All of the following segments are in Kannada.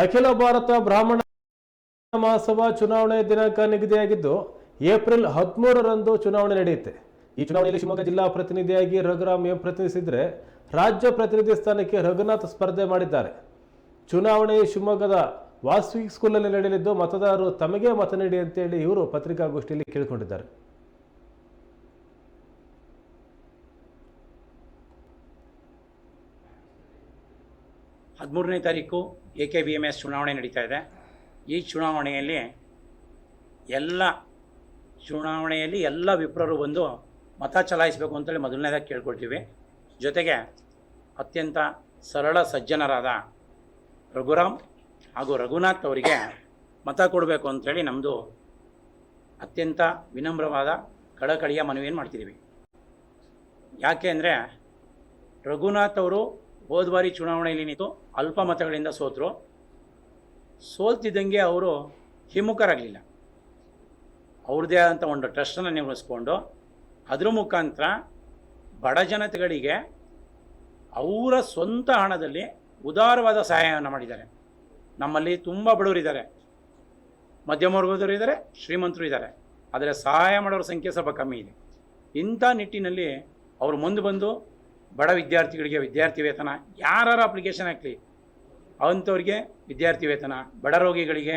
ಅಖಿಲ ಭಾರತ ಬ್ರಾಹ್ಮಣ ಮಹಾಸಭಾ ಚುನಾವಣೆ ದಿನಾಂಕ ನಿಗದಿಯಾಗಿದ್ದು, ಏಪ್ರಿಲ್ ಹದಿಮೂರರಂದು ಚುನಾವಣೆ ನಡೆಯುತ್ತೆ. ಈ ಚುನಾವಣೆಯಲ್ಲಿ ಶಿವಮೊಗ್ಗ ಜಿಲ್ಲಾ ಪ್ರತಿನಿಧಿಯಾಗಿ ರಘುರಾಮ್ ಎಂ ಪ್ರತಿನಿಧಿಸಿದ್ರೆ, ರಾಜ್ಯ ಪ್ರತಿನಿಧಿ ಸ್ಥಾನಕ್ಕೆ ರಘುನಾಥ್ ಸ್ಪರ್ಧೆ ಮಾಡಿದ್ದಾರೆ. ಚುನಾವಣೆ ಶಿವಮೊಗ್ಗದ ವಾಸ್ವಿಕ್ ಸ್ಕೂಲಲ್ಲಿ ನಡೆಯಲಿದ್ದು, ಮತದಾರರು ತಮಗೆ ಮತ ನೀಡಿ ಅಂತೇಳಿ ಇವರು ಪತ್ರಿಕಾಗೋಷ್ಠಿಯಲ್ಲಿ ಕೇಳಿಕೊಂಡಿದ್ದಾರೆ. ಹದಿಮೂರನೇ ತಾರೀಕು A K B M S ಚುನಾವಣೆ ನಡೀತಾ ಇದೆ. ಈ ಚುನಾವಣೆಯಲ್ಲಿ ಎಲ್ಲ ಚುನಾವಣೆಯಲ್ಲಿ ಎಲ್ಲ ವಿಪ್ರರು ಬಂದು ಮತ ಚಲಾಯಿಸಬೇಕು ಅಂತೇಳಿ ಮೊದಲನೇದಾಗಿ ಕೇಳ್ಕೊಳ್ತೀವಿ. ಜೊತೆಗೆ ಅತ್ಯಂತ ಸರಳ ಸಜ್ಜನರಾದ ರಘುರಾಮ್ ಹಾಗೂ ರಘುನಾಥ್ ಅವರಿಗೆ ಮತ ಕೊಡಬೇಕು ಅಂಥೇಳಿ ನಮ್ಮದು ಅತ್ಯಂತ ವಿನಮ್ರವಾದ ಕಳಕಳಿಯ ಮನವಿಯನ್ನು ಮಾಡ್ತಿದ್ದೀವಿ. ಯಾಕೆ ಅಂದರೆ ರಘುನಾಥ್ ಅವರು ಹೋದ ಬಾರಿ ಚುನಾವಣೆಯಲ್ಲಿ ನಿಂತು ಅಲ್ಪ ಮತಗಳಿಂದ ಸೋತರು. ಸೋಲ್ತಿದ್ದಂಗೆ ಅವರು ಹಿಮ್ಮುಖರಾಗಲಿಲ್ಲ. ಅವ್ರದ್ದೇ ಆದಂಥ ಒಂದು ಟ್ರಸ್ಟನ್ನು ನಿರ್ವಹಿಸ್ಕೊಂಡು ಅದ್ರ ಮುಖಾಂತರ ಬಡ ಜನತೆಗಳಿಗೆ ಅವರ ಸ್ವಂತ ಹಣದಲ್ಲಿ ಉದಾರವಾದ ಸಹಾಯವನ್ನು ಮಾಡಿದ್ದಾರೆ. ನಮ್ಮಲ್ಲಿ ತುಂಬ ಬಡವರಿದ್ದಾರೆ ಮಧ್ಯಮ ವರ್ಗದವರು ಇದ್ದಾರೆ, ಶ್ರೀಮಂತರು ಇದ್ದಾರೆ. ಆದರೆ ಸಹಾಯ ಮಾಡೋರ ಸಂಖ್ಯೆ ಸ್ವಲ್ಪ ಕಮ್ಮಿ ಇದೆ. ಇಂಥ ನಿಟ್ಟಿನಲ್ಲಿ ಅವರು ಮುಂದೆ ಬಂದು ಬಡ ವಿದ್ಯಾರ್ಥಿಗಳಿಗೆ ವಿದ್ಯಾರ್ಥಿ ವೇತನ ಯಾರು ಅಪ್ಲಿಕೇಶನ್ ಹಾಕಲಿ, ಅಂಥವ್ರಿಗೆ ವಿದ್ಯಾರ್ಥಿ ವೇತನ, ಬಡ ರೋಗಿಗಳಿಗೆ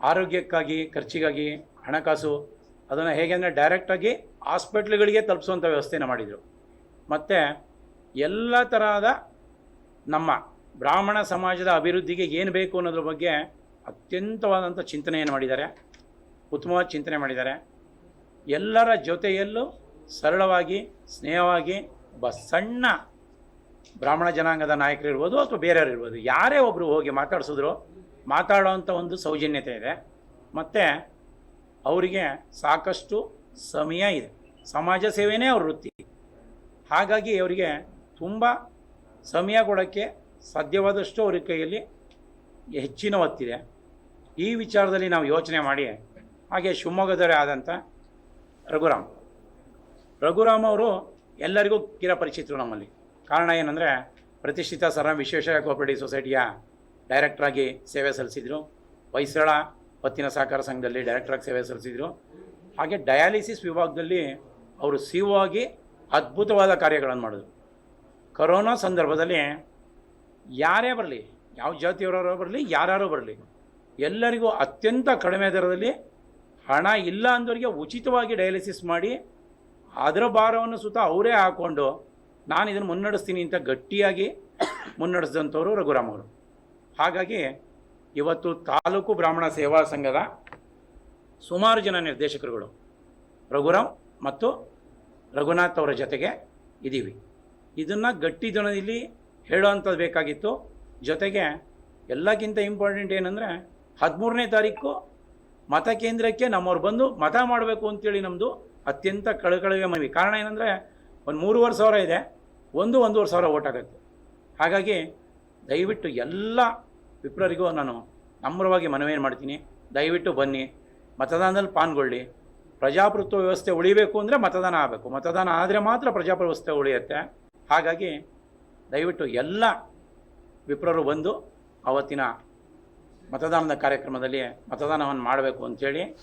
ಆರೋಗ್ಯಕ್ಕಾಗಿ, ಖರ್ಚಿಗಾಗಿ ಹಣಕಾಸು, ಅದನ್ನು ಹೇಗೆ ಅಂದರೆ ಡೈರೆಕ್ಟಾಗಿ ಹಾಸ್ಪಿಟ್ಲ್ಗಳಿಗೆ ತಲುಪಿಸುವಂಥ ವ್ಯವಸ್ಥೆನ ಮಾಡಿದರು. ಮತ್ತು ಎಲ್ಲ ತರಹದ ನಮ್ಮ ಬ್ರಾಹ್ಮಣ ಸಮಾಜದ ಅಭಿವೃದ್ಧಿಗೆ ಏನು ಬೇಕು ಅನ್ನೋದ್ರ ಬಗ್ಗೆ ಅತ್ಯಂತವಾದಂಥ ಚಿಂತನೆಯನ್ನು ಮಾಡಿದ್ದಾರೆ, ಉತ್ತಮವಾದ ಚಿಂತನೆ ಮಾಡಿದ್ದಾರೆ. ಎಲ್ಲರ ಜೊತೆಯಲ್ಲೂ ಸರಳವಾಗಿ, ಸ್ನೇಹವಾಗಿ ಒಬ್ಬ ಸಣ್ಣ ಬ್ರಾಹ್ಮಣ ಜನಾಂಗದ ನಾಯಕರು ಇರ್ಬೋದು ಅಥವಾ ಬೇರೆಯವರು ಇರ್ಬೋದು, ಯಾರೇ ಒಬ್ಬರು ಹೋಗಿ ಮಾತಾಡಿಸಿದ್ರು ಮಾತಾಡೋವಂಥ ಒಂದು ಸೌಜನ್ಯತೆ ಇದೆ. ಮತ್ತು ಅವರಿಗೆ ಸಾಕಷ್ಟು ಸಮಯ ಇದೆ. ಸಮಾಜ ಸೇವೆಯೇ ಅವ್ರ ವೃತ್ತಿ. ಹಾಗಾಗಿ ಅವರಿಗೆ ತುಂಬ ಸಮಯ ಕೊಡೋಕ್ಕೆ ಸಾಧ್ಯವಾದಷ್ಟು ಅವ್ರ ಕೈಯಲ್ಲಿ ಹೆಚ್ಚಿನ ಒತ್ತಿದೆ. ಈ ವಿಚಾರದಲ್ಲಿ ನಾವು ಯೋಚನೆ ಮಾಡಿ, ಹಾಗೆ ಶಿವಮೊಗ್ಗದವರೇ ಆದಂಥ ರಘುರಾಮ್. ರಘುರಾಮ್ ಅವರು ಎಲ್ಲರಿಗೂ ಕಿರಪರಿಚಿತರು ನಮ್ಮಲ್ಲಿ. ಕಾರಣ ಏನಂದರೆ ಪ್ರತಿಷ್ಠಿತ ಸರ ವಿಶೇಷ ಕೋಪರೇಟಿವ್ ಸೊಸೈಟಿಯ ಡೈರೆಕ್ಟ್ರಾಗಿ ಸೇವೆ ಸಲ್ಲಿಸಿದರು. ಹೊಯ್ಸಳ ಪತ್ತಿನ ಸಹಕಾರ ಸಂಘದಲ್ಲಿ ಡೈರೆಕ್ಟ್ರಾಗಿ ಸೇವೆ ಸಲ್ಲಿಸಿದರು. ಹಾಗೆ ಡಯಾಲಿಸಿಸ್ ವಿಭಾಗದಲ್ಲಿ ಅವರು ಸಿ ಒ ಆಗಿ ಅದ್ಭುತವಾದ ಕಾರ್ಯಗಳನ್ನು ಮಾಡಿದ್ರು. ಕರೋನಾ ಸಂದರ್ಭದಲ್ಲಿ ಯಾರೇ ಬರಲಿ, ಯಾವ ಜಾತಿಯವರವರು ಬರಲಿ ಯಾರ್ಯಾರೋ ಬರಲಿ, ಎಲ್ಲರಿಗೂ ಅತ್ಯಂತ ಕಡಿಮೆ ದರದಲ್ಲಿ ಹಣ ಇಲ್ಲ ಅಂದವರಿಗೆ ಉಚಿತವಾಗಿ ಡಯಾಲಿಸಿಸ್ ಮಾಡಿ ಅದರ ಭಾರವನ್ನು ಸುತ್ತ ಅವರೇ ಹಾಕ್ಕೊಂಡು ನಾನು ಇದನ್ನು ಮುನ್ನಡೆಸ್ತೀನಿ ಅಂತ ಗಟ್ಟಿಯಾಗಿ ಮುನ್ನಡೆಸಿದಂಥವ್ರು ರಘುರಾಮ್ ಅವರು. ಹಾಗಾಗಿ ಇವತ್ತು ತಾಲೂಕು ಬ್ರಾಹ್ಮಣ ಸೇವಾ ಸಂಘದ ಸುಮಾರು ಜನ ನಿರ್ದೇಶಕರುಗಳು ರಘುರಾಮ್ ಮತ್ತು ರಘುನಾಥ್ ಅವರ ಜೊತೆಗೆ ಇದ್ದೀವಿ ಇದನ್ನು ಗಟ್ಟಿ ದಿನದಲ್ಲಿ ಹೇಳೋವಂಥದ್ದು ಬೇಕಾಗಿತ್ತು. ಜೊತೆಗೆ ಎಲ್ಲಕ್ಕಿಂತ ಇಂಪಾರ್ಟೆಂಟ್ ಏನಂದರೆ ಹದಿಮೂರನೇ ತಾರೀಕು ಮತಕೇಂದ್ರಕ್ಕೆ ನಮ್ಮವ್ರು ಬಂದು ಮತ ಮಾಡಬೇಕು ಅಂತೇಳಿ ನಮ್ಮದು ಅತ್ಯಂತ ಕಳಕಳಿಗೆ ಮನವಿ. ಕಾರಣ ಏನಂದರೆ, ಒಂದು ಮೂರುವರೆ ಸಾವಿರ ಇದೆ, ಒಂದು ಒಂದೂವರೆ ಸಾವಿರ ಓಟ್ ಆಗುತ್ತೆ. ಹಾಗಾಗಿ ದಯವಿಟ್ಟು ಎಲ್ಲ ವಿಪ್ರರಿಗೂ ನಾನು ನಮ್ರವಾಗಿ ಮನವಿಯನ್ನು ಮಾಡ್ತೀನಿ. ದಯವಿಟ್ಟು ಬನ್ನಿ, ಮತದಾನದಲ್ಲಿ ಪಾಲ್ಗೊಳ್ಳಿ. ಪ್ರಜಾಪ್ರಭುತ್ವ ವ್ಯವಸ್ಥೆ ಉಳಿಬೇಕು ಅಂದರೆ ಮತದಾನ ಆಗಬೇಕು. ಮತದಾನ ಆದರೆ ಮಾತ್ರ ಪ್ರಜಾಪ್ರಭುತ್ವ ವ್ಯವಸ್ಥೆ ಉಳಿಯುತ್ತೆ. ಹಾಗಾಗಿ ದಯವಿಟ್ಟು ಎಲ್ಲ ವಿಪ್ರರು ಬಂದು ಅವತ್ತಿನ ಮತದಾನದ ಕಾರ್ಯಕ್ರಮದಲ್ಲಿ ಮತದಾನವನ್ನು ಮಾಡಬೇಕು ಅಂಥೇಳಿ